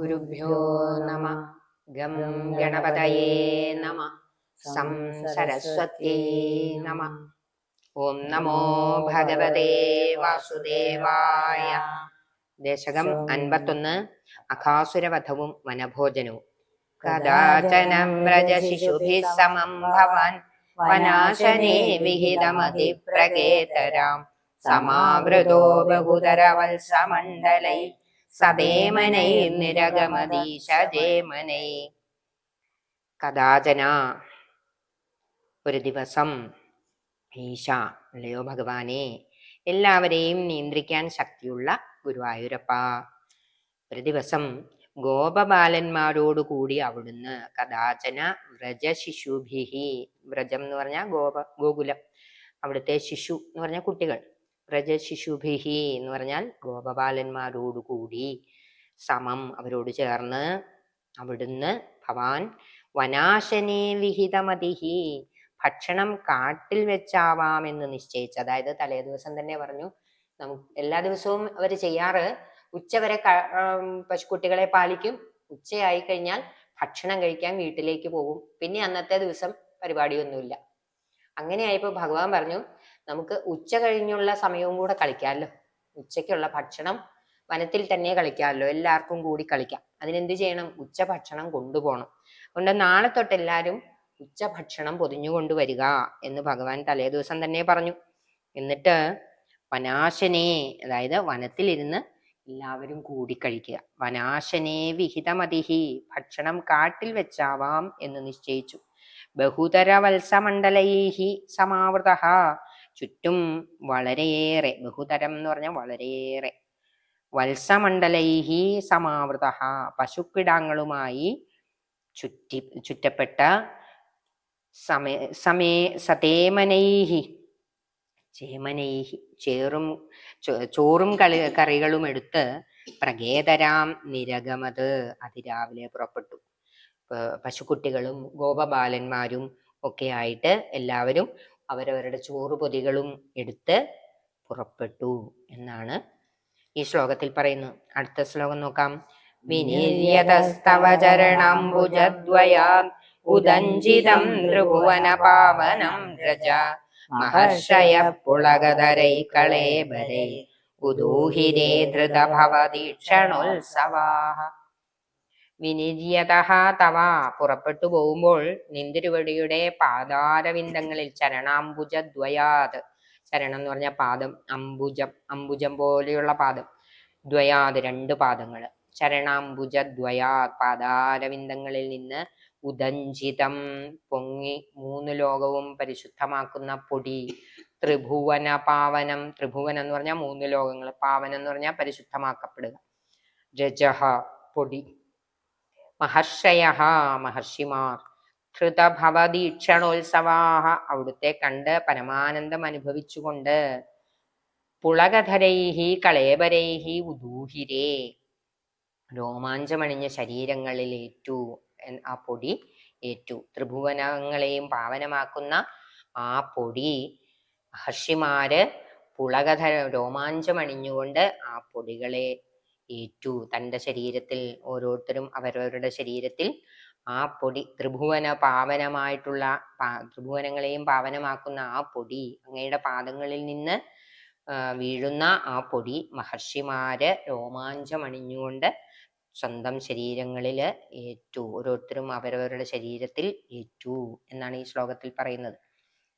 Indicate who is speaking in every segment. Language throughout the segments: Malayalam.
Speaker 1: ഗുരുഭ്യോ നമ. ഗം ഗണപതയേ നമ. സം സരസ്വത്യേ നമ. ഓം നമോ ഭഗവതേ വാസുദേവായ. ദശകം അൻപത്തൊന്ന് അഖാസുരവധവും വനഭോജനവും. കഥാചന വ്രജശിശുഭിः സമം ഭവാൻ. വനാശനെ വിഹിതമതിപ്രകേതരാം സമാവൃതോ ബഹുതരവത്സമണ്ഡലൈ സദേമനൈ നിരഗമദീശജേമനൈ കഥാചന ഒരു ദിവസം ഈശ അല്ലയോ ഭഗവാനെ എല്ലാവരെയും നിയന്ത്രിക്കാൻ ശക്തിയുള്ള ഗുരുവായൂരപ്പ. ഒരു ദിവസം ഗോപബാലന്മാരോടുകൂടി അവിടുന്ന് കഥാചന വ്രജശിശുഭിഹി വ്രജം എന്ന് പറഞ്ഞാൽ ഗോപ ഗോകുലം. അവിടുത്തെ ശിശു എന്ന് പറഞ്ഞ കുട്ടികൾ. വ്രജശിശുഭിഹി എന്ന് പറഞ്ഞാൽ ഗോപബാലന്മാരോടുകൂടി സമം അവരോട് ചേർന്ന് അവിടുന്ന് ഭവാൻ വനാശനെ വിഹിതമതിഹി ഭക്ഷണം കാട്ടിൽ വെച്ചാവാമെന്ന് നിശ്ചയിച്ചു. അതായത് തലേ ദിവസം തന്നെ പറഞ്ഞു നമുക്ക് എല്ലാ ദിവസവും അവർ ചെയ്യാറ്. ഉച്ചവരെ പശുക്കുട്ടികളെ പാലിക്കും. ഉച്ചയായി കഴിഞ്ഞാൽ ഭക്ഷണം കഴിക്കാൻ വീട്ടിലേക്ക് പോകും. പിന്നെ അന്നത്തെ ദിവസം പരിപാടിയൊന്നുമില്ല. അങ്ങനെയായപ്പോ ഭഗവാൻ പറഞ്ഞു നമുക്ക് ഉച്ച കഴിഞ്ഞുള്ള സമയവും കൂടെ കളിക്കാമല്ലോ. ഉച്ചയ്ക്കുള്ള ഭക്ഷണം വനത്തിൽ തന്നെ കളിക്കാമല്ലോ. എല്ലാവർക്കും കൂടി കളിക്കാം. അതിനെന്ത് ചെയ്യണം? ഉച്ച ഭക്ഷണം കൊണ്ടുപോകണം. അതുകൊണ്ട് നാളെ തൊട്ട് എല്ലാവരും ഉച്ച ഭക്ഷണം പൊതിഞ്ഞു കൊണ്ടുവരിക എന്ന് ഭഗവാൻ തലേ ദിവസം തന്നെ പറഞ്ഞു. എന്നിട്ട് വനാശനെ അതായത് വനത്തിലിരുന്ന് എല്ലാവരും കൂടി കഴിക്കുക. വനാശനെ വിഹിതമതിഹി ഭക്ഷണം കാട്ടിൽ വെച്ചാവാം എന്ന് നിശ്ചയിച്ചു. ബഹുതര വത്സമണ്ഡലൈഹി സമാവൃത ചുറ്റും വളരെയേറെ ബഹുതരം എന്ന് പറഞ്ഞാൽ വളരെയേറെ. വത്സമണ്ഡലൈഹി സമാവൃത പശുക്കിടാങ്ങളുമായി ചുറ്റി ചുറ്റപ്പെട്ട സമേ സമേ സതേമനൈഹി ചേമനൈഹി ചേറും ചോറും കളി കറികളും എടുത്ത് പ്രകേതരാം നിരഗമത് അതിരാവിലെ പുറപ്പെട്ടു. പശുക്കുട്ടികളും ഗോപബാലന്മാരും ഒക്കെ ആയിട്ട് എല്ലാവരും അവരവരുടെ ചോറ് പൊതികളും എടുത്ത് പുറപ്പെട്ടു എന്നാണ് ഈ ശ്ലോകത്തിൽ പറയുന്നു. അടുത്ത ശ്ലോകം നോക്കാം. വിനിര്യതസ്തവ ചരണാംബുജദ്വയാം ഉദഞ്ചിതം ത്രിഭുവന രജ മഹർഷയ പുളകധരൈ കളേബരൈ ഉദൂഹിരേ ധൃതഭവദീക്ഷണോത്സവാഹ വിനിര്യത തവ. പുറപ്പെട്ടു പോകുമ്പോൾ നിന്തിരുവടിയുടെ പാതാരവിന്ദങ്ങളിൽ ചരണാംബുജദ്വയാത്. ചരണം എന്ന് പറഞ്ഞ പാദം അംബുജം അംബുജം പോലെയുള്ള പാദം. ദ്വയാത് രണ്ട് പാദങ്ങൾ ചരണാംബുജദ്വയാ പാതാരവിന്ദങ്ങളിൽ നിന്ന് ഉദഞ്ചിതം പൊങ്ങി മൂന്ന് ലോകവും പരിശുദ്ധമാക്കുന്ന പൊടി. ത്രിഭുവന പാവനം ത്രിഭുവനം എന്ന് പറഞ്ഞാൽ മൂന്ന് ലോകങ്ങൾ പാവനം എന്ന് പറഞ്ഞാൽ പരിശുദ്ധമാക്കപ്പെടുക. രജഹ പൊടി. മഹർഷയ മഹർഷിമാർ. ധൃതഭവദീക്ഷണോത്സവാഹ അവിടുത്തെ കണ്ട് പരമാനന്ദം അനുഭവിച്ചുകൊണ്ട് പുളകധരൈഹി കളേബരൈഹി ഉദൂഹിരേ രോമാഞ്ചമണിഞ്ഞ ശരീരങ്ങളിൽ ഏറ്റു ആ പൊടി ഏറ്റു. ത്രിഭുവനങ്ങളെയും പാവനമാക്കുന്ന ആ പൊടി മഹർഷിമാര് പുളകധര രോമാഞ്ചമണിഞ്ഞുകൊണ്ട് ആ പൊടികളെ ഏറ്റു. തന്റെ ശരീരത്തിൽ ഓരോരുത്തരും അവരവരുടെ ശരീരത്തിൽ ആ പൊടി ത്രിഭുവന പാവനമായിട്ടുള്ള ത്രിഭുവനങ്ങളെയും പാവനമാക്കുന്ന ആ പൊടി അങ്ങയുടെ പാദങ്ങളിൽ നിന്ന് വീഴുന്ന ആ പൊടി മഹർഷിമാര് രോമാഞ്ചമണിഞ്ഞുകൊണ്ട് സ്വന്തം ശരീരങ്ങളിൽ ഏറ്റു. ഓരോരുത്തരും അവരവരുടെ ശരീരത്തിൽ ഏറ്റു എന്നാണ് ഈ ശ്ലോകത്തിൽ പറയുന്നത്.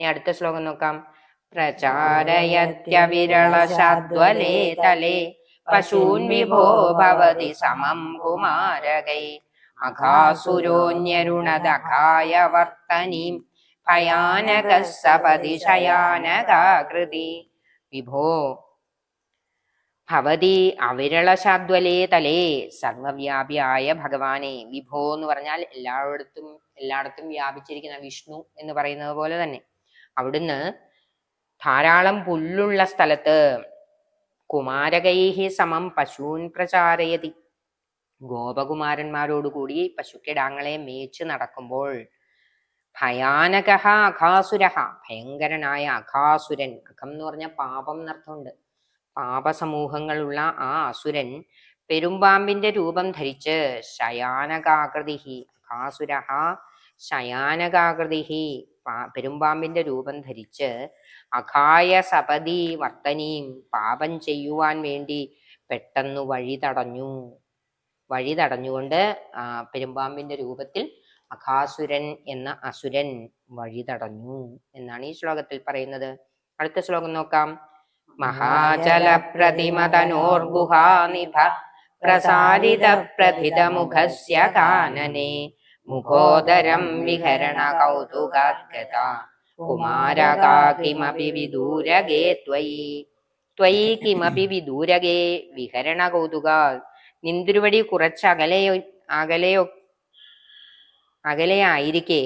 Speaker 1: ഇനി അടുത്ത ശ്ലോകം നോക്കാം. പ്രചാരയത്യവിരളശാദ്വലേ തലേ പശൂൻ വിഭോ ഭവതി സമം കുമാരകൈ. അഘാസുരോന്യരുണദഖായ വർത്തനീം ഭയാനക സപതി ശയാനകാകൃതി വിഭോ ഭവതി അവിരളശാദ്വലേ തലേ സർവവ്യാപിയായ ഭഗവാനെ. വിഭോ എന്ന് പറഞ്ഞാൽ എല്ലായിടത്തും എല്ലായിടത്തും വ്യാപിച്ചിരിക്കുന്ന വിഷ്ണു എന്ന് പറയുന്നത് പോലെ തന്നെ. അവിടുന്ന് ധാരാളം പുല്ലുള്ള സ്ഥലത്ത് കുമാരകൈഹി സമം പശൂൻ പ്രചാരയതി. ഗോപകുമാരന്മാരോടുകൂടി പശുക്കിടാങ്ങളെ മേച്ച് നടക്കുമ്പോൾ ഭയാനക അഘാസുര ഭയങ്കരനായ അഘാസുരൻ അഖം എന്ന് പറഞ്ഞ പാപം എന്നർത്ഥമുണ്ട് പാപസമൂഹങ്ങളുള്ള ആ അസുരൻ പെരുമ്പാമ്പിന്റെ രൂപം ധരിച്ച് ശയാനകാകൃതി അകാസുര ശയാനകാകൃതി പെരുമ്പാമ്പിന്റെ രൂപം ധരിച്ച് അഖായ സപതി വർത്തനീം പാപം ചെയ്യുവാൻ വേണ്ടി പെട്ടെന്ന് വഴി തടഞ്ഞു. വഴി തടഞ്ഞുകൊണ്ട് ആ പെരുമ്പാമ്പിന്റെ രൂപത്തിൽ അഖാസുരൻ എന്ന അസുരൻ വഴി തടഞ്ഞു എന്നാണ് ഈ ശ്ലോകത്തിൽ പറയുന്നത്. അടുത്ത ശ്ലോകം നോക്കാം. മഹാചല പ്രതിമതനോർഗുഹാനിഭ പ്രസാരിത പ്രഥിതമുഖസ്യ കാനനെ മുഖോദരം വിഹരണ കൗതുകാർഗത കുമാരകാ കിമപി വിദൂരഗേ ത്വയി. ത്വയി കിമപി വിദൂരഗേ വിഹരണ കൗതുക. നിന്തിരുവടി കുറച്ച് അകലെയോ അകലെയോ അകലെയായിരിക്കെ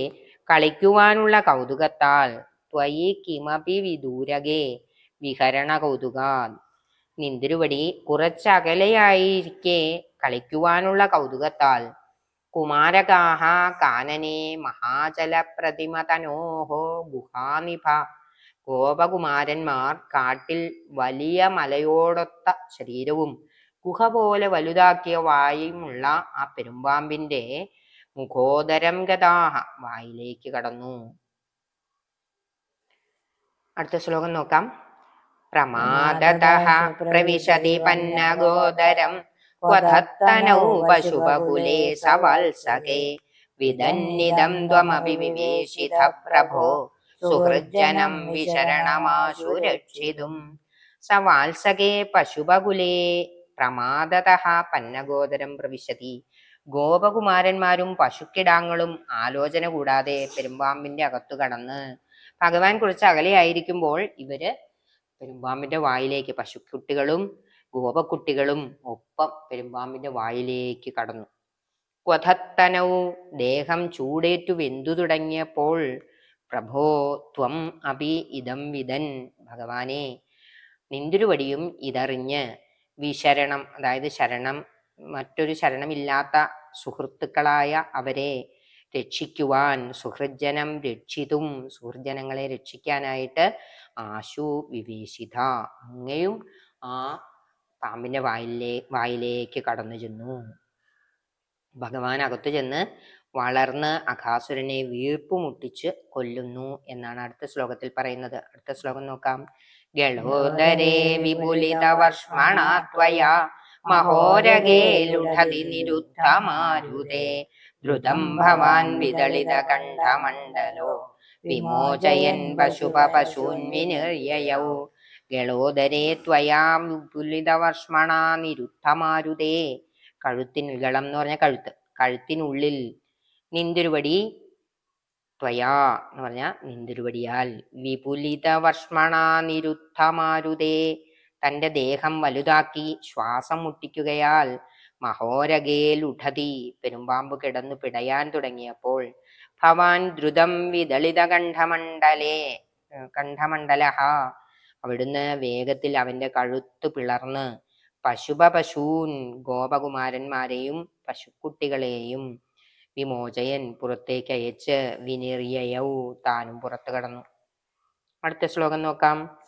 Speaker 1: കളിക്കുവാനുള്ള കൗതുകത്താൽ. ത്വയി കിമപി വിദൂരകെ വിഹരണ കൗതുക. നിന്തിരുവടി കുറച്ചകലെയായിരിക്കെ കളിക്കുവാനുള്ള കൗതുകത്താൽ. കുമാരകാഹ കാനനേ മഹാജല പ്രതിമ തനോഹോ ഗുഹാനിഭ ഗോപകുമാരന്മാർ കാട്ടിൽ വലിയ മലയോടൊത്ത ശരീരവും ഗുഹ പോലെ വലുതാക്കിയ വായുമുള്ള ആ പെരുമ്പാമ്പിന്റെ മുഖോദരം ഗതാഹ വായിലേക്ക് കടന്നു. അടുത്ത ശ്ലോകം നോക്കാം. പ്രമാദതഹ പ്രവിശതി പന്നഗോദരം പശുപകുലേ സവത്സകേ. വിദന്നിദം ത്വമപി വിവേശിത പ്രഭോ സുഹൃജ്ജനം വിശരണമാശു രക്ഷിതും സവാത്സകേ പശുപകുലേ പ്രമാദതഃ പന്നഗോദരം പ്രവിശതി. ഗോപകുമാരന്മാരും പശുക്കിടാങ്ങളും ആലോചന കൂടാതെ പെരുമ്പാമ്പിന്റെ അകത്തു കടന്ന് ഭഗവാൻ കുറച്ച് അകലെയായിരിക്കുമ്പോൾ ഇവർ പെരുമ്പാമ്പിന്റെ വായിലേക്ക് പശുക്കുട്ടികളും ഗോപക്കുട്ടികളും ഒപ്പം പെരുമ്പാമ്പിന്റെ വായിലേക്ക് കടന്നു. ക്വഥത്തനവും ദേഹം ചൂടേറ്റു വെന്തു തുടങ്ങിയപ്പോൾ പ്രഭോ ത്വം അപി ഇതം വിതൻ ഭഗവാനെ നിന്തിരുവടിയും ഇതറിഞ്ഞ് വിശരണം അതായത് ശരണം മറ്റൊരു ശരണമില്ലാത്ത സുഹൃത്തുക്കളായ അവരെ രക്ഷിക്കുവാൻ സുഹൃജനം രക്ഷിതും സുഹൃജനങ്ങളെ രക്ഷിക്കാനായിട്ട് ആശു വിവേശിത. അങ്ങയും ആ പാമ്പിന്റെ വായിലേ വായിലേക്ക് കടന്നു ചെന്നു. ഭഗവാൻ അകത്തു ചെന്ന് വളർന്ന് അഖാസുരനെ വീർപ്പ് മുട്ടിച്ച് കൊല്ലുന്നു എന്നാണ് അടുത്ത ശ്ലോകത്തിൽ പറയുന്നത്. അടുത്ത ശ്ലോകം നോക്കാം. ഗളോദരേ വിപുലിത വർഷ്മണാത്വയാ മഹോരഗേ ലുഠതി ദ്രുതം ഭവാൻ വിദളിത കണ്ഠമണ്ഡലോ വിമോചയൻ പശുപ പശൂന്വിനിർയയൗ ഗളോദരേ ത്വയാം വിപുലിതവർഷ്മണ നിരുദ്ധമാരുതേ. കഴുത്തിന് ഗളം എന്ന് പറഞ്ഞ കഴുത്ത് കഴുത്തിനുള്ളിൽ നിന്തിരുവടി ത്വയാ എന്ന് പറഞ്ഞ നിന്തിരുവടിയാൽ വിപുലിതവർഷ്മണ നിരുദ്ധമാരുതേ. തന്റെ ദേഹം വലുതാക്കി ശ്വാസം മുട്ടിക്കുകയാൽ മഹോരകേൽ ഉഠതി. പെരുമ്പാമ്പ് കിടന്നു പിടയാൻ തുടങ്ങിയപ്പോൾ ഭവാൻ ദ്രുതം വിദളിത കണ്ഠമണ്ഡലേ കണ്ഠമണ്ഡലഹ അവിടുന്ന് വേഗത്തിൽ അവന്റെ കഴുത്തു പിളർന്ന് പശുപ പശൂൻ ഗോപകുമാരന്മാരെയും പശുക്കുട്ടികളെയും വിമോചയൻ പുറത്തേക്ക് അയച്ച് വിനിറിയയൗ താനും പുറത്തു കടന്നു. അടുത്ത ശ്ലോകം നോക്കാം.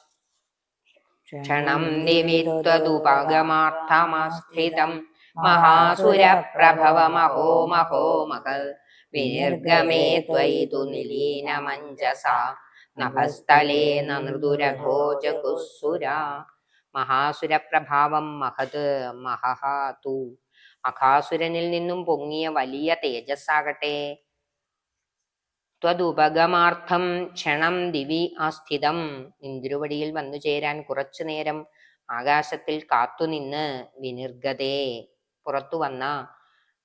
Speaker 1: ക്ഷണം നിമിത്തതുപഗമാർത്ഥമസ്ഥിതം മഹാസുരപ്രഭവ മഹോ മഹൽ വിനിർഗമേ ത്വയി തു നിലീനമഞ്ജസ നഭസ്ഥലേ നൃദുരഥോ ജഗുസുര മഹാസുരപ്രഭാവം മഹത് മഹഹാതു. അഖാസുരനിൽ നിന്നും പൊങ്ങിയ വലിയ തേജസ്സാകട്ടെ. ത്വതുപഗമാർത്ഥം ക്ഷണം ദിവി ആസ്ഥിതം ഇന്ദ്രുവടിയിൽ വന്നു ചേരാൻ കുറച്ചു നേരം ആകാശത്തിൽ കാത്തുനിന്ന് വിനിർഗതേ. പുറത്തു വന്ന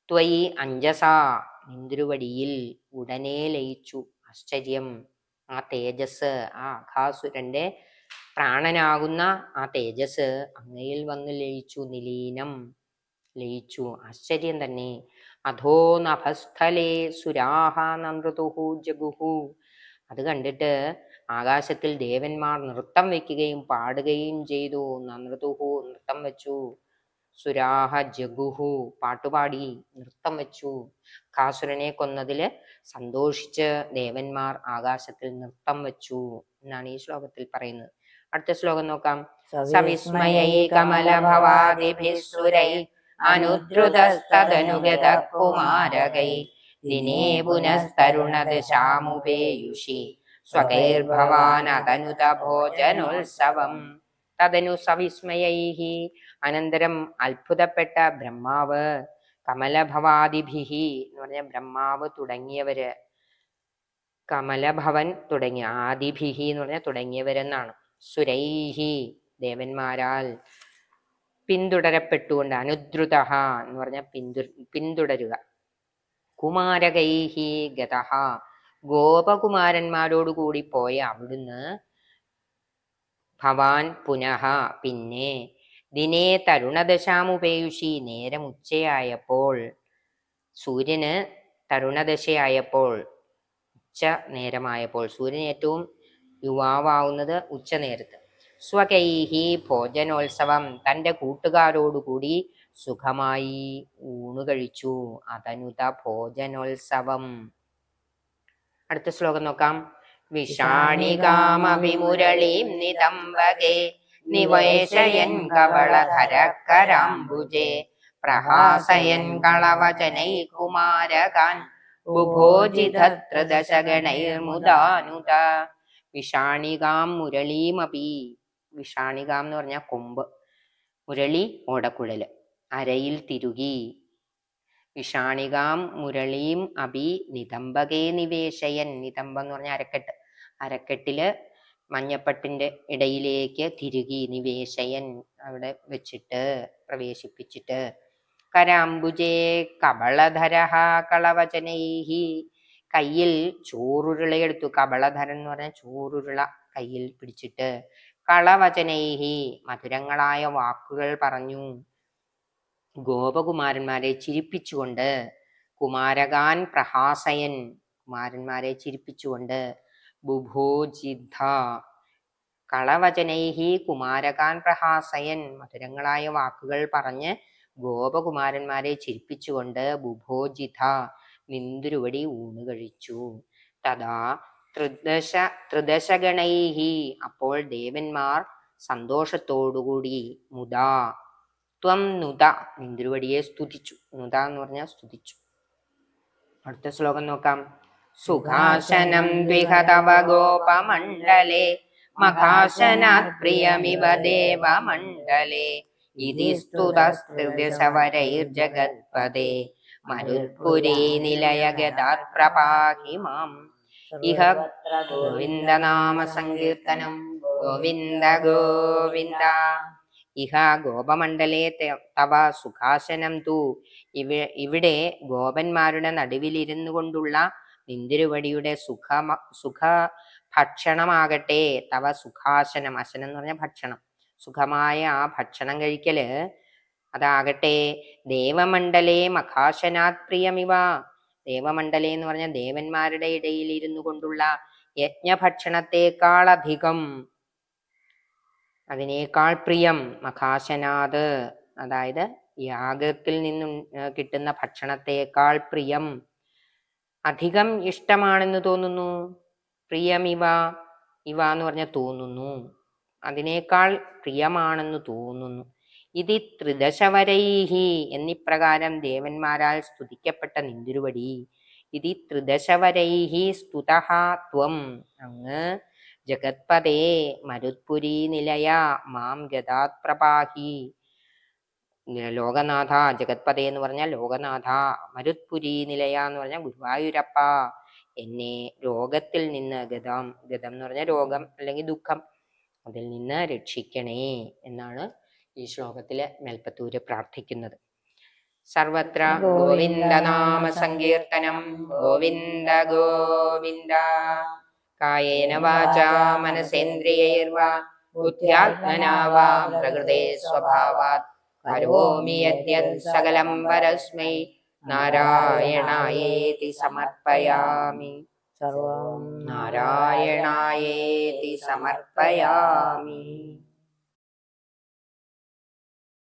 Speaker 1: ത്വയി അഞ്ജസ ഇന്ദ്രുവടിയിൽ ഉടനെ ലയിച്ചു. ആശ്ചര്യം. ആ തേജസ് ആ അഘാസുരന്റെ പ്രാണനാകുന്ന ആ തേജസ് അങ്ങയിൽ വന്ന് ലയിച്ചു നിലീനം ലയിച്ചു. ആശ്ചര്യം തന്നെ. അധോ നഭസ്ഥലേ സുരാഹ നൃതുഹു ജഗുഹു. അത് കണ്ടിട്ട് ആകാശത്തിൽ ദേവന്മാർ നൃത്തം വെക്കുകയും പാടുകയും ചെയ്തു. നൃതുഹു നൃത്തം വെച്ചു. സുരാഹ ജഗുഹു പാട്ടുപാടി നൃത്തം വെച്ചു. കാസുരനെ കൊന്നതിൽ സന്തോഷിച്ച് ദേവന്മാർ ആകാശത്തിൽ നൃത്തം വെച്ചു എന്നാണ് ഈ ശ്ലോകത്തിൽ പറയുന്നത്. അടുത്ത ശ്ലോകം നോക്കാം. സവിസ്മയൈ കമലഭവാദിഭിസുരൈ അനുദ്രുതസ്തനുഗത കുമാരകൈ ദിനേ പുനസ്തരുണദശാമുപേയുഷി സ്വകൈർഭവാനതനുത ഭോജനോത്സവം തദനു സവിസ്മയൈ അനന്തരം അത്ഭുതപ്പെട്ട ബ്രഹ്മാവ് കമലഭവാദിഭിഹി എന്ന് പറഞ്ഞ ബ്രഹ്മാവ് തുടങ്ങിയവര്. കമലഭവൻ തുടങ്ങിയ ആദിഭിഹി എന്ന് പറഞ്ഞാൽ തുടങ്ങിയവരെന്നാണ്. സുരൈഹി ദേവന്മാരാൽ പിന്തുടരപ്പെട്ടുകൊണ്ട് അനുദ്രുത എന്ന് പറഞ്ഞ പിന്തു പിന്തുടരുക. കുമാരകൈഹി ഗതഹ ഗോപകുമാരന്മാരോട് കൂടി പോയ അവിടുന്ന് ഭവാൻ പുനഃ പിന്നെ ദിനേ തരുണദശാമുപേയുഷി നേരം ഉച്ചയായപ്പോൾ സൂര്യന് തരുണദശയായപ്പോൾ ഉച്ച നേരമായപ്പോൾ സൂര്യൻ ഏറ്റവും യുവാവാവുന്നത് ഉച്ച നേരത്ത്. സ്വകൈഹി ഭോജനോത്സവം തന്റെ കൂട്ടുകാരോടുകൂടി സുഖമായി ഊണു കഴിച്ചു. അതനുത ഭോജനോത്സവം. അടുത്ത ശ്ലോകം നോക്കാം. വിഷാണികാമഭിമുരളീം നിതംബകേ നിവേശയൻ കവളധരക്കരാംബുജേ പ്രഹാസയൻ കളവചനൈ കുമാരകാൻ ബുഭോജിതത്രദശഗണൈർമുദാനുത വിഷാണികാം മുരളീമപി വിഷാണികാം എന്ന് പറഞ്ഞാൽ കൊമ്പ് മുരളി ഓടക്കുഴൽ അരയിൽ തിരുകി. വിഷാണികാം മുരളീം അഭി നിതംബകേ നിവേശയൻ നിതംബം എന്ന് പറഞ്ഞാൽ അരക്കെട്ട് അരക്കെട്ടിൽ മഞ്ഞപ്പട്ടിന്റെ ഇടയിലേക്ക് തിരുകി നിവേശയൻ അവിടെ വെച്ചിട്ട് പ്രവേശിപ്പിച്ചിട്ട് കരാംബുജേ കബളധരഹ കളവചനൈഹി. കയ്യിൽ ചോറുരുളയെടുത്തു. കബളധരൻ എന്ന് പറഞ്ഞാൽ ചോറുരുള കയ്യിൽ പിടിച്ചിട്ട് കളവചനൈഹി. മധുരങ്ങളായ വാക്കുകൾ പറഞ്ഞു. ഗോപകുമാരന്മാരെ ചിരിപ്പിച്ചുകൊണ്ട് കുമാരകാൻ പ്രഹാസയൻ കുമാരന്മാരെ ചിരിപ്പിച്ചുകൊണ്ട് ബുഭോജിദ്ധ. കളവചനൈഹി കുമാരകാൻ പ്രഹാസയൻ. മധുരങ്ങളായ വാക്കുകൾ പറഞ്ഞ് ഗോപകുമാരന്മാരെ ചിരിപ്പിച്ചുകൊണ്ട് ബുഭോജിത നിന്തുരുവടി ഊണ് കഴിച്ചു. തഥാ ത്രിദശ ത്രിദശഗണൈഹി. അപ്പോൾ ദേവന്മാർ സന്തോഷത്തോടുകൂടി മുദാ ത്വം നുത നിന്തുരുവടിയെ സ്തുതിച്ചു. നുത എന്ന് പറഞ്ഞാൽ സ്തുതിച്ചു. അടുത്ത ശ്ലോകം നോക്കാം. സുഖാസനം ദ്വിഹതവ ഗോപമണ്ഡലേ. മഖാശനാത് प्रियमिव ഇതി സ്തുതസ്തൃദിശവരൈർജഗത്പദേ മരുത്പുരീ നിലയഗതാത് പ്രപാഹി മാം. ഇഹ ഗോവിന്ദനാമ സങ്കീർത്തനം ഗോവിന്ദ ഗോവിന്ദ. ഇഹ ഗോപമണ്ഡലേ തവ സുഖാസനം തൂ. ഇവ ഇവിടെ ഗോപന്മാരുടെ നടുവിലിരുന്നു കൊണ്ടുള്ള നിന്തിരുവടിയുടെ സുഖ സുഖ ഭക്ഷണമാകട്ടെ തവ സുഖാശനം അസനം എന്ന് പറഞ്ഞ ഭക്ഷണം. സുഖമായ ആ ഭക്ഷണം കഴിക്കൽ അതാകട്ടെ. ദേവമണ്ഡലേ മഹാശനാത് പ്രിയമിവ ദേവമണ്ഡലേ എന്ന് പറഞ്ഞ ദേവന്മാരുടെ ഇടയിൽ ഇരുന്നു കൊണ്ടുള്ള യജ്ഞഭക്ഷണത്തെക്കാൾ അധികം അതിനേക്കാൾ പ്രിയം മഹാശനാത് അതായത് യാഗത്തിൽ നിന്നും കിട്ടുന്ന ഭക്ഷണത്തെക്കാൾ പ്രിയം. അധികം ഇഷ്ടമാണെന്ന് തോന്നുന്നു. പ്രിയമിവ ഇവ എന്ന് പറഞ്ഞ തോന്നുന്നു. അതിനേക്കാൾ പ്രിയമാണെന്ന് തോന്നുന്നു. ഇതി ത്രിദശവരൈഹി എന്നിപ്രകാരം ദേവന്മാരാൽ സ്തുതിക്കപ്പെട്ട നിന്തിരുവടി. ഇതി ത്രിദശവരൈഹി സ്തുതഹാത്വം അങ്ങ് ജഗത്പദേ മരുത്പുരി നിലയ മാം ഗതാത് പ്രപാഹി ലോകനാഥ ജഗത്പദേ എന്ന് പറഞ്ഞാൽ ലോകനാഥ മരുത്പുരി നിലയ എന്ന് പറഞ്ഞാൽ ഗുരുവായൂരപ്പ എന്നെ രോഗത്തിൽ നിന്ന് ഗതം ഗതം എന്ന് പറഞ്ഞാൽ രോഗം അല്ലെങ്കിൽ ദുഃഖം അതിൽ നിന്ന് രക്ഷിക്കണേ എന്നാണ് ഈ ശ്ലോകത്തിൽ മേൽപ്പത്തൂര് പ്രാർത്ഥിക്കുന്നത്. സർവത്ര ഗോവിന്ദനാമ സങ്കീർത്തനം. ഗോവിന്ദ ഗോവിന്ദ. കായേന വാച മനസേന്ദ്രിയൈർവാ. ബുദ്ധ്യാത്മനാവാ. പ്രകൃതേ സ്വഭാവാത് കരോമി യദ്യത് സകലം പരസ്മൈ നാരായണായേതി സമർപ്പയാമി.
Speaker 2: സർവം
Speaker 1: നാരായണായേതി സമർപ്പയാമി.